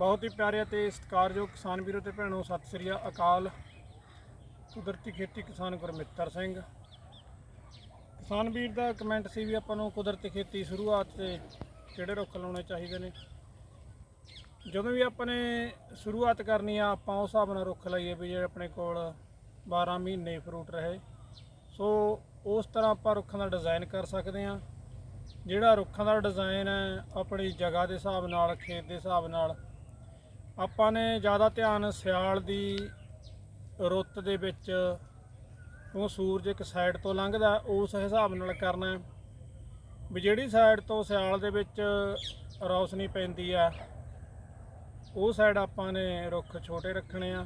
ਬਹੁਤ ਹੀ ਪਿਆਰੇ ਅਤੇ ਸਤਿਕਾਰਯੋਗ ਕਿਸਾਨ ਵੀਰੋ ਤੇ ਭੈਣੋ, ਸਤਿ ਸ੍ਰੀ ਅਕਾਲ। ਕੁਦਰਤੀ ਖੇਤੀ ਕਿਸਾਨ ਗੁਰਮਿੱਤਰ ਸਿੰਘ। ਕਿਸਾਨ ਵੀਰ ਦਾ ਕਮੈਂਟ ਸੀ ਵੀ ਆਪਾਂ ਨੂੰ ਕੁਦਰਤੀ ਖੇਤੀ ਸ਼ੁਰੂਆਤ ਤੇ ਕਿਹੜੇ ਰੁੱਖ ਲਾਉਣੇ ਚਾਹੀਦੇ ਨੇ। ਜਦੋਂ ਵੀ ਆਪਾਂ ਨੇ ਸ਼ੁਰੂਆਤ ਕਰਨੀ ਆ, ਆਪਾਂ ਉਸ ਹਿਸਾਬ ਨਾਲ ਰੁੱਖ ਲਾਈਏ ਵੀ ਜਿਹੜੇ ਆਪਣੇ ਕੋਲ 12 ਮਹੀਨੇ ਫਰੂਟ ਰਹੇ। ਸੋ ਉਸ ਤਰ੍ਹਾਂ ਆਪਾਂ ਰੁੱਖਾਂ ਦਾ ਡਿਜ਼ਾਈਨ ਕਰ ਸਕਦੇ ਹਾਂ ਜਿਹੜਾ ਰੁੱਖਾਂ ਦਾ ਡਿਜ਼ਾਈਨ ਹੈ, ਆਪਣੀ ਜਗ੍ਹਾ ਦੇ ਹਿਸਾਬ ਨਾਲ, ਖੇਤ ਦੇ ਹਿਸਾਬ ਨਾਲ ਆਪਾਂ ਨੇ ਜ਼ਿਆਦਾ ਧਿਆਨ ਸਿਆਲ ਦੀ ਰੁੱਤ ਦੇ ਵਿੱਚ ਉਹ ਸੂਰਜ ਇੱਕ ਸਾਈਡ ਤੋਂ ਲੰਘਦਾ, ਉਸ ਹਿਸਾਬ ਨਾਲ ਕਰਨਾ ਵੀ ਜਿਹੜੀ ਸਾਈਡ ਤੋਂ ਸਿਆਲ ਦੇ ਵਿੱਚ ਰੌਸ਼ਨੀ ਪੈਂਦੀ ਆ, ਉਹ ਸਾਈਡ ਆਪਾਂ ਨੇ ਰੁੱਖ ਛੋਟੇ ਰੱਖਣੇ ਆ।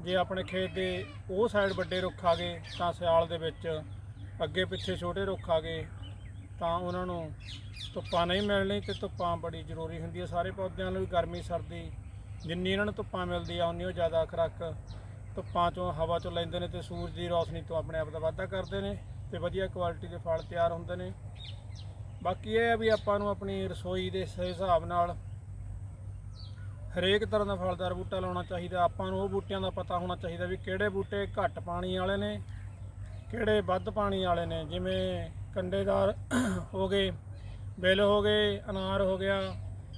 ਜੇ ਆਪਣੇ ਖੇਤ ਦੇ ਉਹ ਸਾਈਡ ਵੱਡੇ ਰੁੱਖ ਆ ਗਏ, ਤਾਂ ਸਿਆਲ ਦੇ ਵਿੱਚ ਅੱਗੇ ਪਿੱਛੇ ਛੋਟੇ ਰੁੱਖ ਆ ਗਏ, ਤਾਂ ਉਹਨਾਂ ਨੂੰ ਧੁੱਪਾਂ ਨਹੀਂ ਮਿਲਣੀ ਤੇ ਧੁੱਪਾਂ ਬੜੀ ਜ਼ਰੂਰੀ ਹੁੰਦੀ ਹੈ ਸਾਰੇ ਪੌਦਿਆਂ ਨੂੰ ਵੀ ਗਰਮੀ, ਸਰਦੀ ਜਿੰਨੀ ਇਹਨਾਂ ਨੂੰ ਧੁੱਪਾਂ ਮਿਲਦੀ ਆ, ਉਨੀ ਉਹ ਜ਼ਿਆਦਾ ਖੁਰਾਕ ਧੁੱਪਾਂ ਚੋਂ ਹਵਾ ਚੋਂ ਲੈਂਦੇ ਨੇ ਤੇ ਸੂਰਜ ਦੀ ਰੌਸ਼ਨੀ ਤੋਂ ਆਪਣੇ ਆਪ ਦਾ ਵਾਧਾ ਕਰਦੇ ਨੇ ਤੇ ਵਧੀਆ ਕੁਆਲਿਟੀ ਦੇ ਫਲ ਤਿਆਰ ਹੁੰਦੇ ਨੇ। ਬਾਕੀ ਇਹ ਆ ਵੀ ਆਪਾਂ ਨੂੰ ਆਪਣੀ ਰਸੋਈ ਦੇ ਹਿਸਾਬ ਨਾਲ ਹਰੇਕ ਤਰ੍ਹਾਂ ਦਾ ਫਲਦਾਰ ਬੂਟਾ ਲਾਉਣਾ ਚਾਹੀਦਾ। ਆਪਾਂ ਨੂੰ ਉਹ ਬੂਟਿਆਂ ਦਾ ਪਤਾ ਹੋਣਾ ਚਾਹੀਦਾ ਵੀ ਕਿਹੜੇ ਬੂਟੇ ਘੱਟ ਪਾਣੀ ਵਾਲੇ ਨੇ, ਕਿਹੜੇ ਵੱਧ ਪਾਣੀ ਵਾਲੇ ਨੇ। ਜਿਵੇਂ ਕੰਡੇਦਾਰ ਹੋ ਗਏ, ਬਿੱਲ ਹੋ ਗਏ, ਅਨਾਰ ਹੋ ਗਿਆ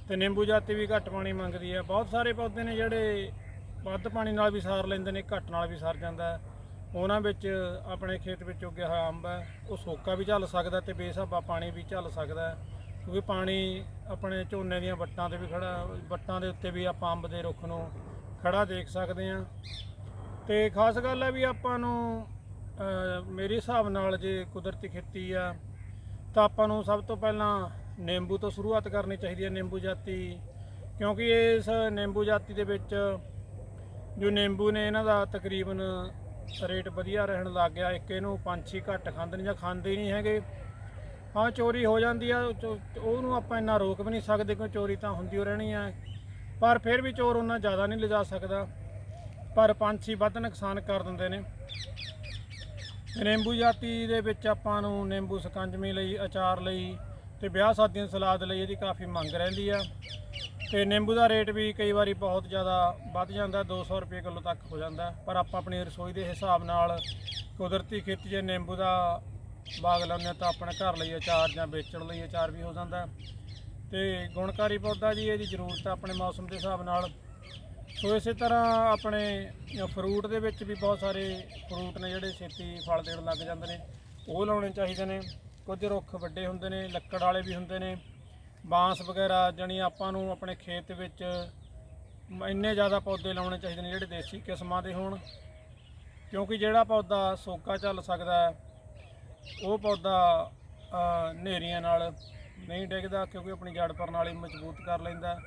ਤੇ ਨਿੰਬੂ ਜਾਤੀ ਵੀ ਘੱਟ ਪਾਣੀ ਮੰਗਦੀ ਹੈ ਬਹੁਤ ਸਾਰੇ ਪੌਦੇ ਨੇ ਜਿਹੜੇ ਵੱਧ ਪਾਣੀ ਨਾਲ ਵੀ ਸਾਰ ਲੈਂਦੇ ਨੇ, ਘੱਟ ਨਾਲ ਵੀ ਸਰ ਜਾਂਦਾ। ਉਹਨਾਂ ਵਿੱਚ ਆਪਣੇ ਖੇਤ ਵਿੱਚ ਉੱਗਿਆ ਹੋਇਆ ਅੰਬ ਹੈ, ਉਹ ਸੋਕਾ ਵੀ ਝੱਲ ਸਕਦਾ ਤੇ ਬੇਸਾਬਾ ਪਾਣੀ ਵੀ ਝੱਲ ਸਕਦਾ ਕਿਉਂਕਿ ਪਾਣੀ ਆਪਣੇ ਝੋਨੇ ਦੀਆਂ ਵੱਟਾਂ ਤੇ ਵੀ ਖੜਾ, ਵੱਟਾਂ ਦੇ ਉੱਤੇ ਵੀ ਆਪਾਂ ਅੰਬ ਦੇ ਰੁੱਖ ਨੂੰ ਖੜਾ ਦੇਖ ਸਕਦੇ ਹਾਂ। ਤੇ ਖਾਸ ਗੱਲ ਹੈ ਵੀ ਆਪਾਂ ਨੂੰ ਮੇਰੇ ਹਿਸਾਬ ਨਾਲ ਜੇ ਕੁਦਰਤੀ ਖੇਤੀ ਆ, ਤਾਂ ਆਪਾਂ ਨੂੰ ਸਭ ਤੋਂ ਪਹਿਲਾਂ ਨਿੰਬੂ ਤੋਂ ਸ਼ੁਰੂਆਤ ਕਰਨੀ ਚਾਹੀਦੀ ਹੈ ਨਿੰਬੂ ਜਾਤੀ। ਕਿਉਂਕਿ ਇਸ ਨਿੰਬੂ ਜਾਤੀ ਦੇ ਵਿੱਚ ਜੋ ਨਿੰਬੂ ਨੇ ਇਹਨਾਂ ਦਾ ਤਕਰੀਬਨ ਰੇਟ ਵਧੀਆ ਰਹਿਣ ਲੱਗ ਗਿਆ। ਇੱਕ ਇਹਨੂੰ ਪੰਛੀ ਘੱਟ ਖਾਂਦੇ ਨੇ ਜਾਂ ਖਾਂਦੇ ਨਹੀਂ ਹੈਗੇ। ਹਾਂ ਚੋਰੀ ਹੋ ਜਾਂਦੀ ਆ, ਚੋ- ਉਹਨੂੰ ਆਪਾਂ ਇੰਨਾ ਰੋਕ ਵੀ ਨਹੀਂ ਸਕਦੇ ਕਿਉਂਕਿ ਚੋਰੀ ਤਾਂ ਹੁੰਦੀ ਓ ਰਹਿਣੀ ਆ। ਪਰ ਫਿਰ ਵੀ ਚੋਰ ਉਹਨਾਂ ਜ਼ਿਆਦਾ ਨਹੀਂ ਲਿਜਾ ਸਕਦਾ। ਪਰ ਪੰਛੀ ਵੱਧ ਨੁਕਸਾਨ ਕਰ ਦਿੰਦੇ ਨੇ। ਨਿੰਬੂ ਜਾਤੀ ਦੇ ਵਿੱਚ ਆਪਾਂ ਨੂੰ ਨਿੰਬੂ ਸਕੰਜਮੀ ਲਈ, ਅਚਾਰ ਲਈ ਤੇ ਵਿਆਹ ਸ਼ਾਦੀਆਂ ਦੀ ਸਲਾਦ ਲਈ ਇਹਦੀ ਕਾਫੀ ਮੰਗ ਰਹਿੰਦੀ ਆ। ਤੇ ਨਿੰਬੂ ਦਾ ਰੇਟ ਵੀ ਕਈ ਵਾਰੀ ਬਹੁਤ ਜ਼ਿਆਦਾ ਵੱਧ ਜਾਂਦਾ 200 ਰੁਪਏ ਕਿਲੋ ਤੱਕ ਹੋ ਜਾਂਦਾ। ਪਰ ਆਪਾਂ ਆਪਣੀ ਰਸੋਈ ਦੇ ਹਿਸਾਬ ਨਾਲ ਕੁਦਰਤੀ ਖੇਤੀ ਜੇ ਨਿੰਬੂ ਦਾ ਬਾਗ ਲਾਉਂਦੇ ਹਾਂ ਤਾਂ ਆਪਣੇ ਘਰ ਲਈ ਅਚਾਰ ਜਾਂ ਵੇਚਣ ਲਈ ਅਚਾਰ ਵੀ ਹੋ ਜਾਂਦਾ। ਤੇ ਗੁਣਕਾਰੀ ਪੌਦਾ ਜੀ, ਇਹਦੀ ਜ਼ਰੂਰਤ ਆ ਆਪਣੇ ਮੌਸਮ ਦੇ ਹਿਸਾਬ ਨਾਲ। ਸੋ ਇਸੇ ਤਰ੍ਹਾਂ ਆਪਣੇ ਫਰੂਟ ਦੇ ਵਿੱਚ ਵੀ ਬਹੁਤ ਸਾਰੇ ਫਰੂਟ ਨੇ ਜਿਹੜੇ ਛੇਤੀ ਫਲ ਦੇਣ ਲੱਗ ਜਾਂਦੇ ਨੇ, ਉਹ ਲਾਉਣੇ ਚਾਹੀਦੇ ਨੇ। ਕੁਝ ਰੁੱਖ ਵੱਡੇ ਹੁੰਦੇ ਨੇ ਲੱਕੜ ਵਾਲੇ ਵੀ ਹੁੰਦੇ ਨੇ। ਬਾਂਸ ਵਗੈਰਾ ਜਾਣੀ ਆਪਾਂ ਨੂੰ ਆਪਣੇ ਖੇਤ ਵਿੱਚ ਇੰਨੇ ਜ਼ਿਆਦਾ ਪੌਦੇ ਲਾਉਣੇ ਚਾਹੀਦੇ ਨੇ ਜਿਹੜੇ ਦੇਸੀ ਕਿਸਮਾਂ ਦੇ ਹੋਣ। ਕਿਉਂਕਿ ਜਿਹੜਾ ਪੌਦਾ ਸੋਕਾ ਚੱਲ ਸਕਦਾ ਹੈ ਉਹ ਪੌਦਾ ਅ, ਹਨੇਰੀਆਂ ਨਾਲ ਨਹੀਂ ਡਿੱਗਦਾ ਕਿਉਂਕਿ ਆਪਣੀ ਜੜ ਪ੍ਰਣਾਲੀ ਮਜ਼ਬੂਤ ਕਰ ਲੈਂਦਾ ਹੈ।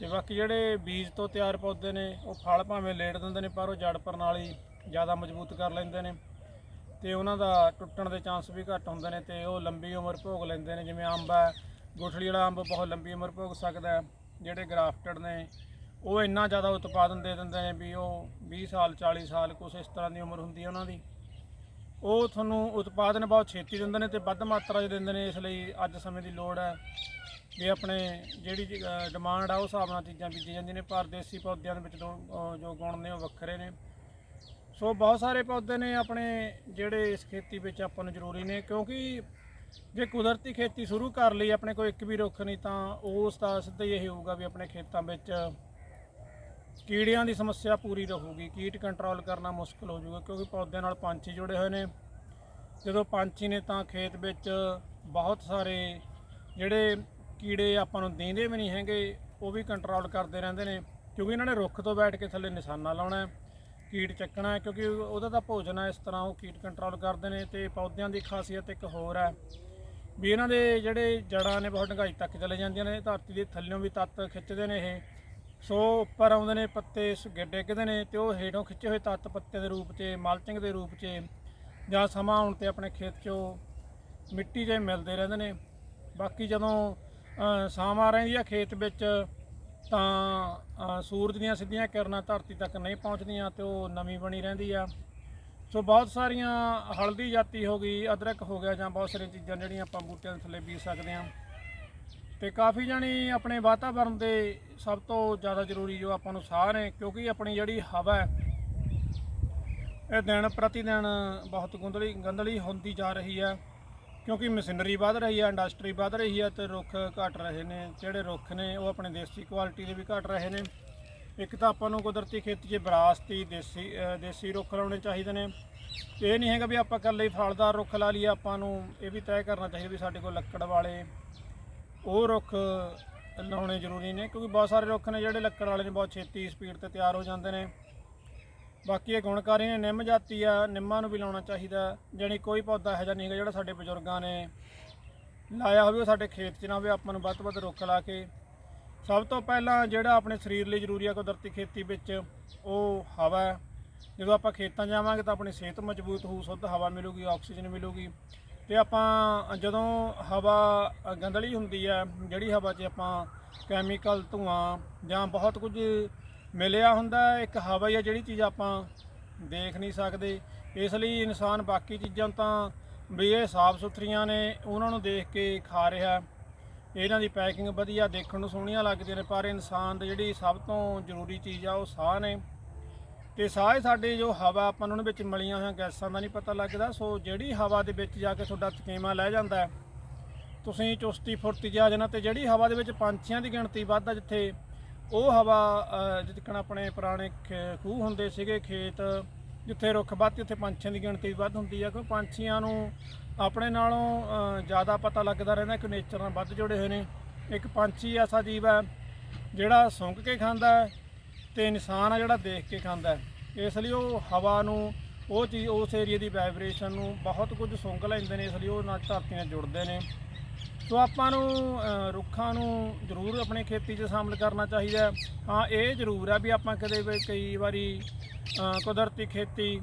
ਤੇ ਬਾਕੀ ਜਿਹੜੇ ਬੀਜ ਤੋਂ ਤਿਆਰ ਪੌਦੇ ਨੇ ਉਹ ਫਲ ਭਾਵੇਂ ਲੇਟ ਦਿੰਦੇ ਨੇ ਪਰ ਉਹ ਜੜ ਪ੍ਰਣਾਲੀ ਜ਼ਿਆਦਾ ਮਜ਼ਬੂਤ ਕਰ ਲੈਂਦੇ ਨੇ। ਤੇ ਉਹਨਾਂ ਦਾ ਟੁੱਟਣ ਦੇ ਚਾਂਸ ਵੀ ਘੱਟ ਹੁੰਦੇ ਨੇ ਤੇ ਉਹ ਲੰਬੀ ਉਮਰ ਭੋਗ ਲੈਂਦੇ ਨੇ, ਜਿਵੇਂ ਅੰਬ ਹੈ, ਗੁਠਲੀ ਵਾਲਾ ਅੰਬ ਬਹੁਤ ਲੰਬੀ ਉਮਰ ਭੋਗ ਸਕਦਾ ਜਿਹੜੇ ਗ੍ਰਾਫਟਡ ਨੇ, ਉਹ ਇੰਨਾ ਜ਼ਿਆਦਾ ਉਤਪਾਦਨ ਦੇ ਦਿੰਦੇ ਨੇ ਵੀ ਉਹ 20 ਸਾਲ 40 ਸਾਲ ਕੁਛ ਇਸ ਤਰ੍ਹਾਂ ਦੀ ਉਮਰ ਹੁੰਦੀ ਹੈ ਉਹਨਾਂ ਦੀ। ਉਹ ਤੁਹਾਨੂੰ ਉਤਪਾਦਨ ਬਹੁਤ ਛੇਤੀ ਦਿੰਦੇ ਨੇ ਤੇ ਵੱਧ ਮਾਤਰਾ 'ਚ ਦਿੰਦੇ ਨੇ, ਇਸ ਲਈ ਅੱਜ ਸਮੇਂ ਦੀ ਲੋੜ ਹੈ ਵੀ ਆਪਣੇ ਜਿਹੜੀ ਡਿਮਾਂਡ ਆ ਉਸ ਹਿਸਾਬ ਨਾਲ ਚੀਜ਼ਾਂ ਬੀਜੀਆਂ ਜਾਂਦੀਆਂ ਨੇ, ਪਰ ਦੇਸੀ ਪੌਦਿਆਂ ਦੇ ਵਿੱਚ ਦੋ- ਜੋ ਗੁਣ ਨੇ, ਉਹ ਵੱਖਰੇ ਨੇ। ਸੋ ਬਹੁਤ ਸਾਰੇ ਪੌਦੇ ਨੇ ਆਪਣੇ ਜਿਹੜੇ ਇਸ ਖੇਤੀ ਵਿੱਚ ਆਪਾਂ ਨੂੰ ਜ਼ਰੂਰੀ ਨੇ, ਕਿਉਂਕਿ ਜੇ ਕੁਦਰਤੀ ਖੇਤੀ ਸ਼ੁਰੂ ਕਰ ਲਈ ਆਪਣੇ ਕੋਲ ਇੱਕ ਵੀ ਰੁੱਖ ਨਹੀਂ, ਤਾਂ ਉਸ ਦਾ ਸਿੱਧਾ ਹੀ ਇਹ ਹੋਊਗਾ ਵੀ ਆਪਣੇ ਖੇਤਾਂ ਵਿੱਚ ਕੀੜਿਆਂ ਦੀ ਸਮੱਸਿਆ ਪੂਰੀ ਰਹੂਗੀ। ਕੀਟ ਕੰਟਰੋਲ ਕਰਨਾ ਮੁਸ਼ਕਲ ਹੋ ਜਾਊਗਾ, ਕਿਉਂਕਿ ਪੌਦਿਆਂ ਨਾਲ ਪੰਛੀ ਜੁੜੇ ਹੋਏ ਨੇ। ਜਦੋਂ ਪੰਛੀ ਨੇ ਤਾਂ ਖੇਤ ਵਿੱਚ ਬਹੁਤ ਸਾਰੇ ਜਿਹੜੇ ਕੀੜੇ ਆਪਾਂ ਨੂੰ ਦੀਂਦੇ ਵੀ ਨਹੀਂ ਹੈਗੇ, ਉਹ ਵੀ ਕੰਟਰੋਲ ਕਰਦੇ ਰਹਿੰਦੇ ਨੇ, ਕਿਉਂਕਿ ਇਹਨਾਂ ਨੇ ਰੁੱਖ ਤੋਂ ਬੈਠ ਕੇ ਥੱਲੇ ਨਿਸ਼ਾਨਾ ਲਾਉਣਾ ਹੈ। ਕੀਟ ਚੱਕਣਾ ਕਿਉਂਕਿ ਉਹਦਾ ਤਾਂ ਭੋਜਨ ਹੈ ਇਸ ਤਰ੍ਹਾਂ ਉਹ ਕੀਟ ਕੰਟਰੋਲ ਕਰਦੇ ਨੇ ਤੇ ਪੌਦਿਆਂ ਦੀ ਖਾਸੀਅਤ ਇੱਕ ਹੋਰ ਹੈ। ਵੀ ਇਹਨਾਂ ਦੇ ਜਿਹੜੇ ਜੜਾਂ ਨੇ ਬਹੁਤ ਡੂੰਘਾਈ ਤੱਕ ਚਲੇ ਜਾਂਦੀਆਂ ਨੇ ਧਰਤੀ ਦੇ ਥੱਲਿਓਂ ਵੀ ਤੱਤ ਖਿੱਚਦੇ ਨੇ ਇਹ। ਸੋ ਉੱਪਰ ਆਉਂਦੇ ਨੇ ਪੱਤੇ ਸੁੱਗੇ ਡਿੱਗਦੇ ਨੇ ਤੇ ਉਹ ਹੇਠੋਂ ਖਿੱਚੇ ਹੋਏ ਤੱਤ ਪੱਤੇ ਦੇ ਰੂਪ 'ਚ ਮਾਲਚਿੰਗ ਦੇ ਰੂਪ 'ਚ ਜਾਂ ਸਮਾਂ ਆਉਣ ਤੇ ਆਪਣੇ ਖੇਤ 'ਚੋਂ ਮਿੱਟੀ 'ਚ ਮਿਲਦੇ ਰਹਿੰਦੇ ਨੇ। ਬਾਕੀ ਜਦੋਂ ਅ, ਛਾਵਾਂ ਰਹਿੰਦੀ ਆ ਖੇਤ ਵਿੱਚ ਤਾਂ ਸੂਰਜ ਦੀਆਂ ਸਿੱਧੀਆਂ ਕਿਰਨਾਂ ਧਰਤੀ ਤੱਕ ਨਹੀਂ ਪਹੁੰਚਦੀਆਂ ਤੇ ਉਹ ਨਵੀਂ ਬਣੀ ਰਹਿੰਦੀ ਆ। ਸੋ ਬਹੁਤ ਸਾਰੀਆਂ ਹਲਦੀ ਜਾਤੀ ਹੋ ਗਈ, ਅਦਰਕ ਹੋ ਗਿਆ ਜਾਂ ਬਹੁਤ ਸਾਰੀਆਂ ਚੀਜ਼ਾਂ ਜਿਹੜੀਆਂ ਆਪਾਂ ਬੂਟਿਆਂ ਦੇ ਥੱਲੇ ਬੀਜ ਸਕਦੇ ਹਾਂ। ਤੇ ਕਾਫੀ ਜਾਣੀ ਆਪਣੇ ਵਾਤਾਵਰਣ ਦੇ ਸਭ ਤੋਂ ਜ਼ਿਆਦਾ ਜ਼ਰੂਰੀ ਜੋ ਆਪਾਂ ਨੂੰ ਸਾਹ ਨੇ, ਕਿਉਂਕਿ ਆਪਣੀ ਜਿਹੜੀ ਹਵਾ ਹੈ, ਇਹ ਦਿਨ ਪ੍ਰਤੀ ਦਿਨ ਬਹੁਤ ਗੁੰਦਲੀ, ਗੰਦਲੀ ਹੁੰਦੀ ਜਾ ਰਹੀ ਹੈ। ਕਿਉਂਕਿ ਮਸ਼ੀਨਰੀ ਵੱਧ ਰਹੀ ਹੈ ਇੰਡਸਟਰੀ ਵੱਧ ਰਹੀ ਹੈ ਤੇ ਰੁੱਖ ਘਟ ਰਹੇ ਨੇ। ਜਿਹੜੇ ਰੁੱਖ ਨੇ ਉਹ ਆਪਣੇ ਦੇਸੀ ਕੁਆਲਿਟੀ ਦੇ ਵੀ ਘਟ ਰਹੇ ਨੇ। ਇੱਕ ਤਾਂ ਆਪਾਂ ਨੂੰ ਕੁਦਰਤੀ ਖੇਤੀ 'ਚ ਵਿਰਾਸਤੀ ਦੇਸੀ ਦੇਸੀ ਰੁੱਖ ਲਾਉਣੇ ਚਾਹੀਦੇ ਨੇ। ਇਹ ਨਹੀਂ ਹੈਗਾ ਵੀ ਆਪਾਂ ਇਕੱਲੇ ਫਲਦਾਰ ਰੁੱਖ ਲਾ ਲਈਏ, ਆਪਾਂ ਨੂੰ ਇਹ ਵੀ ਤੈਅ ਕਰਨਾ ਚਾਹੀਦਾ ਵੀ ਸਾਡੇ ਕੋਲ ਲੱਕੜ ਵਾਲੇ ਉਹ ਰੁੱਖ ਲਾਉਣੇ ਜ਼ਰੂਰੀ ਨੇ, ਕਿਉਂਕਿ ਬਹੁਤ ਸਾਰੇ ਰੁੱਖ ਨੇ ਜਿਹੜੇ ਲੱਕੜ ਵਾਲੇ ਨੇ, ਬਹੁਤ ਛੇਤੀ ਸਪੀਡ ਤੇ ਤਿਆਰ ਹੋ ਜਾਂਦੇ ਨੇ। ਬਾਕੀ ਇਹ ਗੁਣਕਾਰੀ ਨੇ ਨਿੰਮ ਜਾਤੀ ਆ ਨਿੰਮਾਂ ਨੂੰ ਵੀ ਲਾਉਣਾ ਚਾਹੀਦਾ। ਜਾਣੀ ਕੋਈ ਪੌਦਾ ਇਹੋ ਜਿਹਾ ਨਹੀਂ ਹੈਗਾ ਜਿਹੜਾ ਸਾਡੇ ਬਜ਼ੁਰਗਾਂ ਨੇ ਲਾਇਆ ਹੋਵੇ ਉਹ ਸਾਡੇ ਖੇਤ 'ਚ ਨਾ ਹੋਵੇ ਆਪਾਂ ਨੂੰ ਵੱਧ ਤੋਂ ਵੱਧ ਰੁੱਖ ਲਾ ਕੇ। ਸਭ ਤੋਂ ਪਹਿਲਾਂ ਜਿਹੜਾ ਆਪਣੇ ਸਰੀਰ ਲਈ ਜ਼ਰੂਰੀ ਆ ਕੁਦਰਤੀ ਖੇਤੀ ਵਿੱਚ ਉਹ ਹਵਾ ਹੈ। ਜਦੋਂ ਆਪਾਂ ਖੇਤਾਂ ਜਾਵਾਂਗੇ ਤਾਂ ਆਪਣੀ ਸਿਹਤ ਮਜ਼ਬੂਤ ਹੋਊ ਸ਼ੁੱਧ ਹਵਾ ਮਿਲੂਗੀ ਆਕਸੀਜਨ ਮਿਲੂਗੀ। ਤੇ ਆਪਾਂ ਜਦੋਂ ਹਵਾ ਅ, ਗੰਦਲੀ ਹੁੰਦੀ ਹੈ ਜਿਹੜੀ ਹਵਾ 'ਚ ਆਪਾਂ ਕੈਮੀਕਲ ਧੂਆਂ ਜਾਂ ਬਹੁਤ ਕੁਝ ਮਿਲਿਆ ਹੁੰਦਾ ਇੱਕ ਹਵਾ ਹੀ ਆ ਜਿਹੜੀ ਚੀਜ਼ ਆਪਾਂ ਦੇਖ ਨਹੀਂ ਸਕਦੇ। ਇਸ ਲਈ ਇਨਸਾਨ ਬਾਕੀ ਚੀਜ਼ਾਂ ਤਾਂ ਵੀ ਇਹ ਸਾਫ਼ ਸੁਥਰੀਆਂ ਨੇ, ਉਹਨਾਂ ਨੂੰ ਦੇਖ ਕੇ ਖਾ ਰਿਹਾ ਇਹਨਾਂ ਦੀ ਪੈਕਿੰਗ ਵਧੀਆ, ਦੇਖਣ ਨੂੰ ਸੋਹਣੀਆਂ ਲੱਗਦੀਆਂ ਨੇ, ਪਰ ਇਨਸਾਨ ਦੀ ਜਿਹੜੀ ਸਭ ਤੋਂ ਜ਼ਰੂਰੀ ਚੀਜ਼ ਆ, ਉਹ ਸਾਹ ਨੇ। ਤੇ ਸਾਹ ਸਾਡੇ ਜੋ ਹਵਾ ਆਪਾਂ ਨੂੰ ਉਹਦੇ ਵਿੱਚ ਮਿਲੀਆਂ ਹੋਈਆਂ ਗੈਸਾਂ ਦਾ ਨਹੀਂ ਪਤਾ ਲੱਗਦਾ, ਸੋ ਜਿਹੜੀ ਹਵਾ ਦੇ ਵਿੱਚ ਜਾ ਕੇ ਤੁਹਾਡਾ ਤਕੀਮਾ ਲੈ ਜਾਂਦਾ ਤੁਸੀਂ ਚੁਸਤੀ ਫੁਰਤੀ ਜਾ ਜਾਣਾ ਤੇ ਜਿਹੜੀ ਹਵਾ ਦੇ ਵਿੱਚ ਪੰਛੀਆਂ ਦੀ ਗਿਣਤੀ ਵੱਧ ਆ ਜਿੱਥੇ ਉਹ ਹਵਾ ਅਹ, ਆਪਣੇ ਪੁਰਾਣੇ ਖੇ- ਖੂਹ ਹੁੰਦੇ ਸੀਗੇ ਖੇਤ ਜਿੱਥੇ ਰੁੱਖ ਵੱਧ ਉੱਥੇ ਪੰਛੀਆਂ ਦੀ ਗਿਣਤੀ ਵੱਧ ਹੁੰਦੀ ਹੈ ਕਿਉਂਕਿ ਪੰਛੀਆਂ ਨੂੰ ਆਪਣੇ ਨਾਲੋਂ ਜ਼ਿਆਦਾ ਪਤਾ ਲੱਗਦਾ ਰਹਿੰਦਾ ਕਿ ਨੇਚਰ ਨਾਲ ਵੱਧ ਜੁੜੇ ਹੋਏ ਨੇ। ਇੱਕ ਪੰਛੀ ਐਸਾ ਜੀਵ ਹੈ ਜਿਹੜਾ ਸੁੰਘ ਕੇ ਖਾਂਦਾ ਹੈ ਤੇ ਇਨਸਾਨ ਆ ਜਿਹੜਾ ਦੇਖ ਕੇ ਖਾਂਦਾ ਇਸ ਲਈ ਉਹ ਹਵਾ ਨੂੰ ਉਹ ਚੀਜ਼ ਉਸ ਏਰੀਆ ਦੀ ਵਾਈਬ੍ਰੇਸ਼ਨ ਨੂੰ ਬਹੁਤ ਕੁਝ ਸੁੰਘ ਲੈਂਦੇ ਨੇ ਇਸ ਲਈ ਉਹ ਨਾਲ ਧਰਤੀ ਨਾਲ ਜੁੜਦੇ ਨੇ। ਸੋ ਆਪਾਂ ਨੂੰ ਰੁੱਖਾਂ ਨੂੰ ਜ਼ਰੂਰ ਆਪਣੇ ਖੇਤੀ 'ਚ ਸ਼ਾਮਲ ਕਰਨਾ ਚਾਹੀਦਾ ਹਾਂ। ਇਹ ਜ਼ਰੂਰ ਹੈ ਵੀ ਆਪਾਂ ਕਦੇ ਵੀ ਕਈ ਵਾਰੀ ਕੁਦਰਤੀ ਖੇਤੀ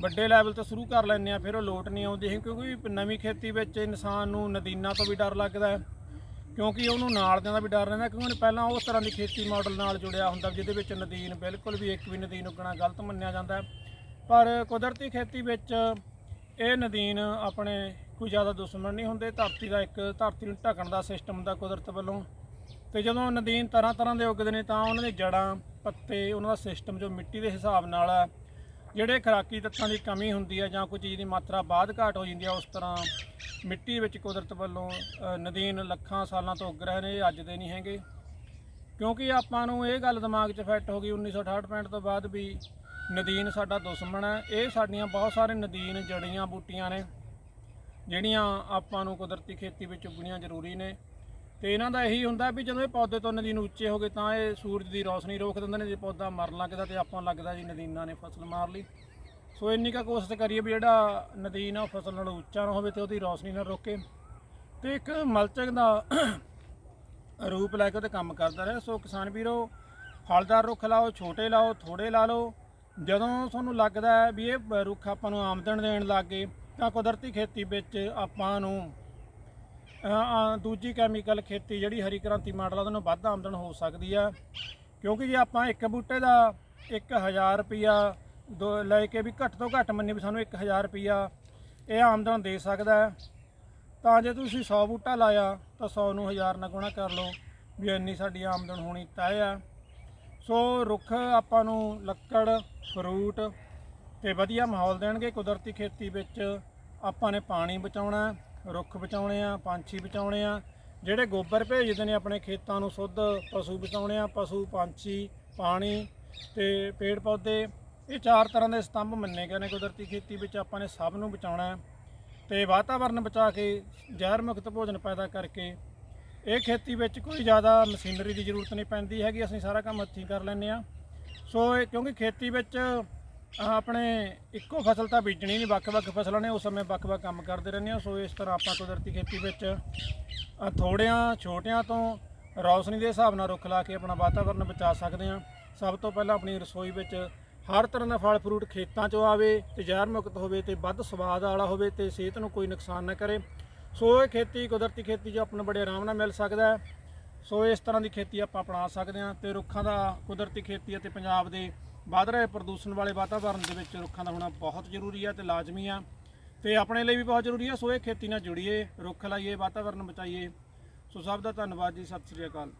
ਵੱਡੇ ਲੈਵਲ ਤੋਂ ਸ਼ੁਰੂ ਕਰ ਲੈਂਦੇ ਆ ਫਿਰ ਉਹ ਲੋਟ ਨਹੀਂ ਆਉਂਦੀ। ਹੈ ਕਿਉਂਕਿ ਨਵੀਂ ਖੇਤੀ ਵਿੱਚ ਇਨਸਾਨ ਨੂੰ ਨਦੀਨਾਂ ਤੋਂ ਵੀ ਡਰ ਲੱਗਦਾ ਹੈ। ਕਿਉਂਕਿ ਉਹਨੂੰ ਨਾਲਦਿਆਂ ਦਾ ਵੀ ਡਰ ਰਹਿੰਦਾ, ਕਿਉਂਕਿ ਪਹਿਲਾਂ ਉਸ ਤਰ੍ਹਾਂ ਦੀ ਖੇਤੀ ਮਾਡਲ ਨਾਲ ਜੁੜਿਆ ਹੁੰਦਾ ਜਿਹਦੇ ਵਿੱਚ ਨਦੀਨ ਬਿਲਕੁਲ ਵੀ ਇੱਕ ਵੀ ਨਦੀਨ ਉੱਗਣਾ ਗਲਤ ਮੰਨਿਆ ਜਾਂਦਾ ਪਰ ਕੁਦਰਤੀ ਖੇਤੀ ਵਿੱਚ ਇਹ ਨਦੀਨ ਆਪਣੇ ਕੋਈ ਜ਼ਿਆਦਾ ਦੁਸ਼ਮਣ ਨਹੀਂ ਹੁੰਦੇ, ਧਰਤੀ ਦਾ ਇੱਕ, ਧਰਤੀ ਨੂੰ ਢਕਣ ਦਾ ਸਿਸਟਮ ਦਾ ਕੁਦਰਤ ਵੱਲੋਂ। ਤੇ ਜਦੋਂ ਨਦੀਨ ਤਰ੍ਹਾਂ ਤਰ੍ਹਾਂ ਦੇ ਉੱਗਦੇ ਨੇ ਤਾਂ ਉਹਨਾਂ ਦੇ ਜੜਾਂ, ਪੱਤੇ, ਉਹਨਾਂ ਦਾ ਸਿਸਟਮ ਜੋ ਮਿੱਟੀ ਦੇ ਹਿਸਾਬ ਨਾਲ ਹੈ ਜਿਹੜੇ ਖੁਰਾਕੀ ਤੱਤਾਂ ਦੀ ਕਮੀ ਹੁੰਦੀ ਹੈ ਜਾਂ ਕੋਈ ਚੀਜ਼ ਦੀ ਮਾਤਰਾ ਬਾਅਦ ਘਾਟ ਹੋ ਜਾਂਦੀ ਹੈ ਉਸ ਤਰ੍ਹਾਂ ਮਿੱਟੀ ਵਿੱਚ ਕੁਦਰਤ ਵੱਲੋਂ ਨਦੀਨ ਲੱਖਾਂ ਸਾਲਾਂ ਤੋਂ ਉੱਗ ਰਹੇ ਨੇ, ਇਹ ਅੱਜ ਦੇ ਨਹੀਂ ਹੈਗੇ। ਕਿਉਂਕਿ ਆਪਾਂ ਨੂੰ ਇਹ ਗੱਲ ਦਿਮਾਗ 'ਚ ਫਿੱਟ ਹੋ ਗਈ 1968 65 ਤੋਂ ਬਾਅਦ ਵੀ ਨਦੀਨ ਸਾਡਾ ਦੁਸ਼ਮਣ ਹੈ ਇਹ ਸਾਡੀਆਂ ਬਹੁਤ ਸਾਰੇ ਨਦੀਨ, ਜੜੀਆਂ, ਬੂਟੀਆਂ ਨੇ। ਜਿਹੜੀਆਂ ਆਪਾਂ ਨੂੰ ਕੁਦਰਤੀ ਖੇਤੀ ਵਿੱਚ ਉੱਗਣੀਆਂ ਜ਼ਰੂਰੀ ਨੇ। ਤੇ ਇਹਨਾਂ ਦਾ ਇਹੀ ਹੁੰਦਾ ਵੀ ਜਦੋਂ ਇਹ ਪੌਦੇ ਤੋਂ ਨਦੀਨ ਉੱਚੇ ਹੋ ਗਏ ਤਾਂ ਇਹ ਸੂਰਜ ਦੀ ਰੌਸ਼ਨੀ ਰੋਕ ਦਿੰਦੇ ਨੇ, ਜੇ ਪੌਦਾ ਮਰਨ ਲੱਗਦਾ ਤੇ ਆਪਾਂ ਨੂੰ ਲੱਗਦਾ ਜੀ ਨਦੀਨਾਂ ਨੇ ਫਸਲ ਮਾਰ ਲਈ। ਸੋ ਇੰਨੀ ਕੁ ਕੋਸ਼ਿਸ਼ ਕਰੀਏ ਵੀ ਜਿਹੜਾ ਨਦੀਨ ਆ ਉਹ ਫਸਲ ਨਾਲ ਉੱਚਾ ਨਾ ਹੋਵੇ ਤੇ ਉਹਦੀ ਰੌਸ਼ਨੀ ਨਾ ਰੋਕੇ। ਤੇ ਇੱਕ ਮਲਚਿੰਗ ਦਾ ਰੂਪ ਲੈ ਕੇ ਉਹਦੇ ਕੰਮ ਕਰਦਾ ਰਿਹਾ। ਸੋ ਕਿਸਾਨ ਵੀਰੋ, ਫਲਦਾਰ ਰੁੱਖ ਲਾਓ, ਛੋਟੇ ਲਾਓ ਥੋੜੇ ਲਾ ਲਓ। ਜਦੋਂ ਤੁਹਾਨੂੰ ਲੱਗਦਾ ਵੀ ਇਹ ਰੁੱਖ ਆਪਾਂ ਨੂੰ ਆਮਦਨ ਦੇਣ ਲੱਗ ਗਏ ਤਾਂ ਕੁਦਰਤੀ ਖੇਤੀ ਵਿੱਚ ਆਪਾਂ ਨੂੰ ਦੂਜੀ ਕੈਮੀਕਲ ਖੇਤੀ ਜਿਹੜੀ ਹਰੀ ਕ੍ਰਾਂਤੀ ਮਾਡਲ ਆ, ਉਹਦੇ ਨਾਲੋਂ ਵੱਧ ਆਮਦਨ ਹੋ ਸਕਦੀ ਆ। ਕਿਉਂਕਿ ਜੇ ਆਪਾਂ ਇੱਕ ਬੂਟੇ ਦਾ 1000 ਰੁਪਿਆ ਦੋ ਲੈ ਕੇ ਵੀ ਘੱਟ ਤੋਂ ਘੱਟ ਮੰਨੇ ਵੀ ਸਾਨੂੰ 1000 ਰੁਪਿਆ ਇਹ ਆਮਦਨ ਦੇ ਸਕਦਾ ਤਾਂ ਜੇ ਤੁਸੀਂ 100 ਬੂਟਾ ਲਾਇਆ, ਤਾਂ 100 ਨੂੰ 1000 ਨਾਲ ਗੁਣਾ ਕਰ ਲਓ ਵੀ ਇੰਨੀ ਸਾਡੀ ਆਮਦਨ ਹੋਣੀ ਤੈਅ ਆ। ਸੋ ਰੁੱਖ ਆਪਾਂ ਨੂੰ ਲੱਕੜ ਫਰੂਟ ਤੇ ਵਧੀਆ ਮਾਹੌਲ ਦੇਣਗੇ। ਕੁਦਰਤੀ ਖੇਤੀ ਵਿੱਚ ਆਪਾਂ ਨੇ ਪਾਣੀ ਬਚਾਉਣਾ, ਰੁੱਖ ਬਚਾਉਣੇ ਆ, ਪੰਛੀ ਬਚਾਉਣੇ ਆ। ਜਿਹੜੇ ਗੋਬਰ ਭੇਜਦੇ ਨੇ ਆਪਣੇ ਖੇਤਾਂ ਨੂੰ ਸ਼ੁੱਧ, ਪਸ਼ੂ ਬਚਾਉਣੇ ਆ, ਪਸ਼ੂ, ਪੰਛੀ, ਪਾਣੀ ਤੇ ਪੇੜ ਪੌਦੇ, ਇਹ ਚਾਰ ਤਰ੍ਹਾਂ ਦੇ ਸਤੰਭ ਮੰਨੇ ਗਏ ਨੇ। ਕੁਦਰਤੀ ਖੇਤੀ ਵਿੱਚ ਆਪਾਂ ਨੇ ਸਭ ਨੂੰ ਬਚਾਉਣਾ ਹੈ ਤੇ ਵਾਤਾਵਰਨ ਬਚਾ ਕੇ, ਜ਼ਹਿਰ ਮੁਕਤ ਭੋਜਨ ਪੈਦਾ ਕਰਕੇ, ਇਹ ਖੇਤੀ ਵਿੱਚ ਕੋਈ ਜ਼ਿਆਦਾ ਮਸ਼ੀਨਰੀ ਦੀ ਜ਼ਰੂਰਤ ਨਹੀਂ ਪੈਂਦੀ ਹੈਗੀ। ਅਸੀਂ ਸਾਰਾ ਕੰਮ ਹੱਥੀਂ ਕਰ ਲੈਂਦੇ ਆ ਸੋ ਕਿਉਂਕਿ ਖੇਤੀ ਵਿੱਚ ਆਪਣੇ ਇੱਕੋ ਫਸਲ ਤਾਂ ਬੀਜਣੀ ਨਹੀਂ ਵੱਖ-ਵੱਖ ਫਸਲਾਂ ਨੇ ਉਸ ਸਮੇਂ ਵੱਖ-ਵੱਖ ਕੰਮ ਕਰਦੇ ਰਹਿੰਦੇ ਹਾਂ। ਸੋ ਇਸ ਤਰ੍ਹਾਂ ਆਪਾਂ ਕੁਦਰਤੀ ਖੇਤੀ ਵਿੱਚ ਅਹ, ਥੋੜਿਆਂ ਛੋਟਿਆਂ ਤੋਂ ਰੌਸ਼ਨੀ ਦੇ ਹਿਸਾਬ ਨਾਲ ਰੁੱਖ ਲਾ ਕੇ ਆਪਣਾ ਵਾਤਾਵਰਨ ਬਚਾ ਸਕਦੇ ਹਾਂ। ਸਭ ਤੋਂ ਪਹਿਲਾਂ ਆਪਣੀ ਰਸੋਈ ਵਿੱਚ ਹਰ ਤਰ੍ਹਾਂ ਦਾ ਫਲ ਫਰੂਟ ਖੇਤਾਂ 'ਚੋਂ ਆਵੇ ਤੇ ਜ਼ਹਿਰ ਮੁਕਤ ਹੋਵੇ ਤੇ ਵੱਧ ਸਵਾਦ ਵਾਲਾ ਹੋਵੇ ਤੇ ਸਿਹਤ ਨੂੰ ਕੋਈ ਨੁਕਸਾਨ ਨਾ ਕਰੇ। ਸੋ ਇਹ ਖੇਤੀ ਕੁਦਰਤੀ ਖੇਤੀ ਜੋ ਆਪਾਂ ਨੂੰ ਬੜੇ ਆਰਾਮ ਨਾਲ ਮਿਲ ਸਕਦਾ ਹੈ। ਸੋ ਇਸ ਤਰ੍ਹਾਂ ਦੀ ਖੇਤੀ ਆਪਾਂ ਅਪਣਾ ਸਕਦੇ ਹਾਂ ਤੇ ਰੁੱਖਾਂ ਦਾ ਕੁਦਰਤੀ ਖੇਤੀ ਅਤੇ ਪੰਜਾਬ ਦੇ ਵੱਧ ਰਹੇ ਪ੍ਰਦੂਸ਼ਣ ਵਾਲੇ ਵਾਤਾਵਰਣ ਦੇ ਵਿੱਚ ਰੁੱਖਾਂ ਦਾ ਹੋਣਾ ਬਹੁਤ ਜ਼ਰੂਰੀ ਹੈ ਤੇ ਲਾਜ਼ਮੀ ਆ। ਤੇ ਆਪਣੇ ਲਈ ਵੀ ਬਹੁਤ ਜ਼ਰੂਰੀ ਹੈ ਸੋ ਇਹ ਖੇਤੀ ਨਾਲ ਜੁੜੀਏ, ਰੁੱਖ ਲਾਈਏ ਵਾਤਾਵਰਣ ਬਚਾਈਏ। ਸੋ ਸਭ ਦਾ ਧੰਨਵਾਦ ਜੀ, ਸਤਿ ਸ੍ਰੀ ਅਕਾਲ।